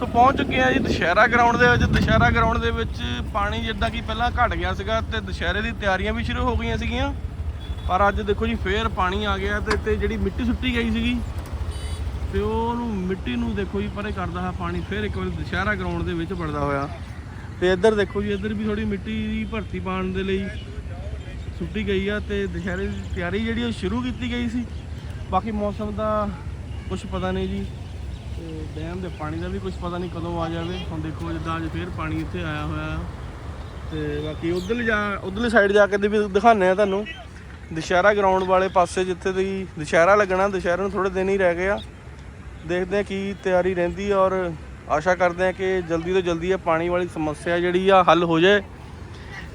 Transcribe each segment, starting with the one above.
ਸੋ ਪਹੁੰਚ ਚੁੱਕੇ ਆ ਜੀ ਦੁਸ਼ਹਿਰਾ ਗਰਾਊਂਡ ਦੇ ਵਿੱਚ। ਦੁਸ਼ਹਿਰਾ ਗਰਾਊਂਡ ਦੇ ਵਿੱਚ ਪਾਣੀ ਜਿੱਦਾਂ ਕਿ ਪਹਿਲਾਂ ਘਟ ਗਿਆ ਸੀਗਾ ਤੇ ਦੁਸ਼ਹਿਰੇ ਦੀ ਤਿਆਰੀਆਂ ਵੀ ਸ਼ੁਰੂ ਹੋ ਗਈਆਂ ਸੀਗੀਆਂ। ਪਰ ਅੱਜ ਦੇਖੋ ਜੀ ਫੇਰ ਪਾਣੀ ਆ ਗਿਆ ਤੇ ਤੇ ਜਿਹੜੀ ਮਿੱਟੀ ਸੁੱਟੀ ਗਈ ਸੀਗੀ, ਤੇ ਉਹਨੂੰ ਮਿੱਟੀ ਨੂੰ ਦੇਖੋ ਜੀ ਪਰੇ ਕਰਦਾ ਹੈ ਪਾਣੀ, ਫੇਰ ਇੱਕ ਵਾਰੀ ਦੁਸ਼ਹਿਰਾ ਗਰਾਊਂਡ ਦੇ ਵਿੱਚ ਵੜਦਾ ਹੋਇਆ। ਤੇ ਇੱਧਰ ਦੇਖੋ ਜੀ, ਇੱਧਰ ਵੀ ਥੋੜੀ ਮਿੱਟੀ ਦੀ ਭਰਤੀ ਪਾਉਣ ਦੇ ਲਈ ਸੁੱਟੀ ਗਈ ਆ ਤੇ ਦੁਸ਼ਹਿਰੇ ਦੀ ਤਿਆਰੀ ਜਿਹੜੀ ਉਹ ਸ਼ੁਰੂ ਕੀਤੀ ਗਈ ਸੀ। ਬਾਕੀ ਮੌਸਮ ਦਾ ਕੁਝ ਪਤਾ ਨਹੀਂ ਜੀ। ਤੇ ਡੈਮ ਦੇ ਪਾਣੀ ਦਾ ਵੀ ਕੁਝ ਪਤਾ ਨਹੀਂ ਕਦੋਂ ਆ ਜਾਵੇ। ਹੁਣ ਦੇਖੋ ਜਿੱਦਾਂ ਅੱਜ ਫੇਰ ਪਾਣੀ ਇੱਥੇ ਆਇਆ ਹੋਇਆ। ਤੇ ਬਾਕੀ ਉਧਰਲੀ ਜਾ, ਉਧਰਲੀ ਸਾਈਡ ਜਾ ਕੇ ਵੀ ਦਿਖਾਉਂਦੇ ਆ ਤੁਹਾਨੂੰ। ਦੁਸ਼ਹਿਰਾ ਗਰਾਊਂਡ ਵਾਲੇ ਪਾਸੇ ਜਿੱਥੇ ਦੀ ਦੁਸ਼ਹਿਰਾ ਲੱਗਣਾ, ਦੁਸ਼ਹਿਰੇ ਨੂੰ ਥੋੜੇ ਦਿਨ ਹੀ ਰਹਿ ਗਏ ਆ। ਦੇਖਦੇ ਆ ਕੀ ਤਿਆਰੀ ਰਹਿੰਦੀ ਔਰ ਆਸ਼ਾ ਕਰਦੇ ਆ ਕਿ ਜਲਦੀ ਤੋਂ ਜਲਦੀ ਇਹ ਪਾਣੀ ਵਾਲੀ ਸਮੱਸਿਆ ਜਿਹੜੀ ਆ ਹੱਲ ਹੋ ਜਾਏ।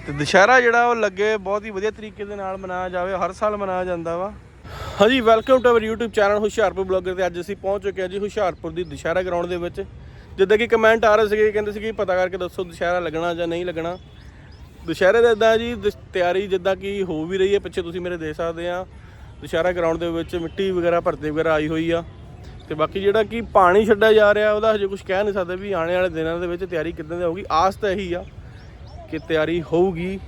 ਤੇ ਦੁਸ਼ਹਿਰਾ ਜਿਹੜਾ ਉਹ ਲੱਗੇ ਬਹੁਤ ਹੀ ਵਧੀਆ ਤਰੀਕੇ ਦੇ ਨਾਲ ਮਨਾਇਆ ਜਾਵੇ, ਹਰ ਸਾਲ ਮਨਾਇਆ ਜਾਂਦਾ ਵਾ। ਹਾਂਜੀ welcome to our YouTube channel Hoshiarpur blogger ਤੇ ਅੱਜ ਅਸੀਂ ਪਹੁੰਚ ਚੁੱਕੇ ਹਾਂ ਜੀ ਹੁਸ਼ਿਆਰਪੁਰ ਦੀ ਦੁਸ਼ਹਿਰਾ ਗਰਾਊਂਡ ਦੇ ਵਿੱਚ। ਜਿੱਦਾਂ ਕਿ ਕਮੈਂਟ ਆ ਰਹੇ ਸੀਗੇ, ਕਹਿੰਦੇ ਸੀ ਕਿ ਪਤਾ ਕਰਕੇ ਦੱਸੋ ਦੁਸ਼ਹਿਰਾ ਲੱਗਣਾ ਜਾਂ ਨਹੀਂ ਲੱਗਣਾ। ਦੁਸ਼ਹਿਰੇ ਦਾ ਇਦਾਂ ਜੀ, ਦੁਸ਼- ਤਿਆਰੀ ਜਿੱਦਾਂ ਕਿ ਹੋ ਵੀ ਰਹੀ ਹੈ, ਪਿੱਛੇ ਤੁਸੀਂ ਮੇਰੇ ਦੇਖ ਸਕਦੇ ਆ ਦੁਸ਼ਹਿਰਾ ਗਰਾਊਂਡ ਦੇ ਵਿੱਚ ਮਿੱਟੀ ਵਗੈਰਾ, ਭਰਤੀ ਵਗੈਰਾ ਆਈ ਹੋਈ ਆ। ਤੇ ਬਾਕੀ ਜਿਹੜਾ ਕਿ ਪਾਣੀ ਛੱਡਿਆ ਜਾ ਰਿਹਾ, ਉਹਦਾ ਹਜੇ ਕੁਝ ਕਹਿ ਨਹੀਂ ਸਕਦੇ ਵੀ ਆਉਣ ਵਾਲੇ ਦਿਨਾਂ ਦੇ ਵਿੱਚ ਤਿਆਰੀ ਕਿੱਦਾਂ ਦੀ ਹੋਊਗੀ। ਆਸ ਤਾਂ ਇਹੀ ਆ ਕਿ ਤਿਆਰੀ ਹੋਊਗੀ।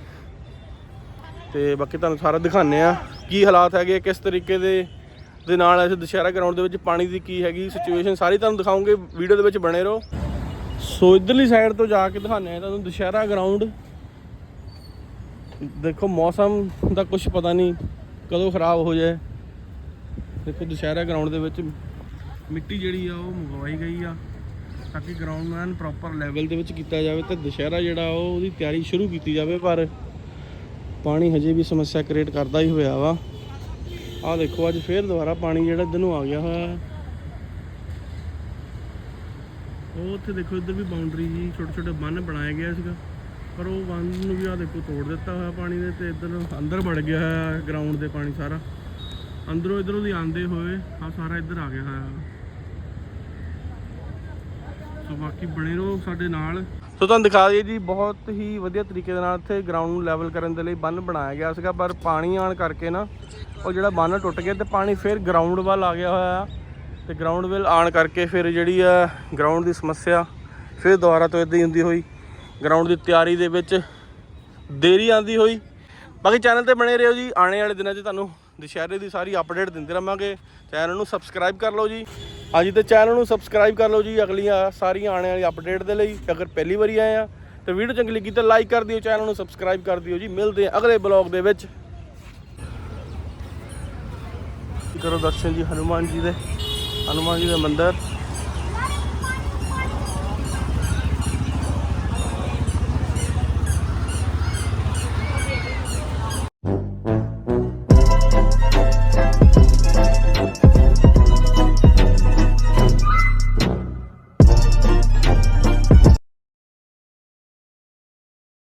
ਤੇ ਬਾਕੀ ਤੁਹਾਨੂੰ ਸਾਰਾ ਦਿਖਾਉਂਦੇ ਆ ਕੀ ਹਾਲਾਤ ਹੈਗੇ, ਕਿਸ ਤਰੀਕੇ ਦੇ ਦੇ ਨਾਲ ਇਸ ਦੁਸ਼ਹਿਰਾ ਗਰਾਊਂਡ ਦੇ ਵਿੱਚ ਪਾਣੀ ਦੀ ਕੀ ਹੈਗੀ ਸਿਚੁਏਸ਼ਨ ਸਾਰੀ ਤੁਹਾਨੂੰ ਦਿਖਾਉਂਗੇ ਵੀਡੀਓ ਦੇ ਵਿੱਚ ਬਣੇ ਰਹੋ। ਸੋ ਇਧਰਲੀ ਸਾਈਡ ਤੋਂ ਜਾ ਕੇ ਦਿਖਾਉਂਦੇ ਆ ਤੁਹਾਨੂੰ ਦੁਸ਼ਹਿਰਾ ਗਰਾਊਂਡ। ਦੇਖੋ, ਮੌਸਮ ਦਾ ਕੁਝ ਪਤਾ ਨਹੀਂ ਕਦੋਂ ਖਰਾਬ ਹੋ ਜਾਏ। ਦੇਖੋ, ਦੁਸ਼ਹਿਰਾ ਗਰਾਊਂਡ ਦੇ ਵਿੱਚ ਮਿੱਟੀ ਜਿਹੜੀ ਆ, ਉਹ ਮੰਗਵਾਈ ਗਈ ਆ, ਤਾਂ ਕਿ ਗਰਾਊਂਡ ਨੂੰ ਐਨ ਪ੍ਰੋਪਰ ਲੈਵਲ ਦੇ ਵਿੱਚ ਕੀਤਾ ਜਾਵੇ ਤੇ ਦੁਸ਼ਹਿਰਾ ਜਿਹੜਾ ਉਹ ਉਹਦੀ ਤਿਆਰੀ ਸ਼ੁਰੂ ਕੀਤੀ ਜਾਵੇ, ਪਰ ਪਾਣੀ ਹਜੇ ਵੀ ਸਮੱਸਿਆ ਕ੍ਰੀਏਟ ਕਰਦਾ ਹੀ ਹੋਇਆ ਵਾ। ਆਹ ਦੇਖੋ, ਅੱਜ ਫੇਰ ਦੁਬਾਰਾ ਪਾਣੀ ਜਿਹੜਾ ਇੱਧਰ ਨੂੰ ਆ ਗਿਆ ਹੋਇਆ ਹੈ। ਉਹ ਉੱਥੇ ਦੇਖੋ, ਇੱਧਰ ਵੀ ਬਾਉਂਡਰੀ ਜੀ, ਛੋਟੇ ਛੋਟੇ ਬੰਨ ਬਣਾਇਆ ਗਿਆ ਸੀਗਾ। ਪਰ ਉਹ ਬੰਨ ਨੂੰ ਵੀ ਆ ਦੇਖੋ, ਤੋੜ ਦਿੱਤਾ ਹੋਇਆ ਪਾਣੀ ਦੇ ਤੇ ਇੱਧਰ ਅੰਦਰ ਵੜ ਗਿਆ ਹੋਇਆ ਗਰਾਊਂਡ ਦੇ ਪਾਣੀ ਸਾਰਾ। ਅੰਦਰੋਂ ਇਧਰੋਂ ਦੀ ਆਂਦੇ ਹੋਏ ਆ ਸਾਰਾ ਇੱਧਰ ਆ ਗਿਆ ਹੋਇਆ। ਸੋ ਬਾਕੀ ਬਣੇ ਰਹੋ ਸਾਡੇ ਨਾਲ। ਸੋ ਤੁਹਾਨੂੰ ਦਿਖਾ ਦਈਏ ਜੀ, ਬਹੁਤ ਹੀ ਵਧੀਆ ਤਰੀਕੇ ਦੇ ਨਾਲ ਇੱਥੇ ਗਰਾਊਂਡ ਨੂੰ ਲੈਵਲ ਕਰਨ ਦੇ ਲਈ ਬੰਨ ਬਣਾਇਆ ਗਿਆ ਸੀਗਾ, ਪਰ ਪਾਣੀ ਆਣ ਕਰਕੇ ਨਾ ਉਹ ਜਿਹੜਾ ਬੰਨ ਟੁੱਟ ਗਿਆ ਤੇ ਪਾਣੀ ਫਿਰ ਗਰਾਊਂਡ ਵੱਲ ਆ ਗਿਆ ਹੋਇਆ ਤੇ ਗਰਾਊਂਡ ਵੱਲ ਆਣ ਕਰਕੇ ਫਿਰ ਜਿਹੜੀ ਆ ਗਰਾਊਂਡ ਦੀ ਸਮੱਸਿਆ ਫਿਰ ਦੁਬਾਰਾ ਤੋਂ ਇਦਾਂ ਹੀ ਹੁੰਦੀ ਹੋਈ। ਗਰਾਊਂਡ ਦੀ ਤਿਆਰੀ ਦੇ ਵਿੱਚ ਦੇਰੀ ਆਂਦੀ ਹੋਈ। ਬਾਕੀ ਚੈਨਲ ਤੇ ਬਣੇ ਰਹੋ ਜੀ, ਆਉਣੇ ਵਾਲੇ ਦਿਨਾਂ 'ਚ ਤੁਹਾਨੂੰ ਦੁਸ਼ਹਿਰੇ ਦੀ ਸਾਰੀ ਅਪਡੇਟ ਦਿੰਦੇ ਰਵਾਂਗੇ ਚੈਨਲ ਨੂੰ ਸਬਸਕ੍ਰਾਈਬ ਕਰ ਲਓ ਜੀ। ਅੱਜ ਤੇ ਚੈਨਲ ਨੂੰ ਸਬਸਕ੍ਰਾਈਬ ਕਰ ਲਓ ਜੀ, ਅਗਲੀਆਂ ਸਾਰੀਆਂ ਆਉਣ ਵਾਲੀ ਅਪਡੇਟ ਦੇ ਲਈ। ਅਗਰ ਪਹਿਲੀ ਵਾਰੀ ਆਏ ਆ, ਤੇ ਵੀਡੀਓ ਚੰਗੀ ਲੱਗੀ ਤਾਂ ਲਾਈਕ ਕਰ ਦਿਓ ਚੈਨਲ ਨੂੰ ਸਬਸਕ੍ਰਾਈਬ ਕਰ ਦਿਓ ਜੀ। ਮਿਲਦੇ ਆ ਅਗਲੇ ਬਲੌਗ ਦੇ ਵਿੱਚ। ਕਰੋ ਦਰਸ਼ਨ ਜੀ, ਹਨੂਮਾਨ ਜੀ ਦੇ, ਹਨੂਮਾਨ ਜੀ ਦੇ ਮੰਦਿਰ।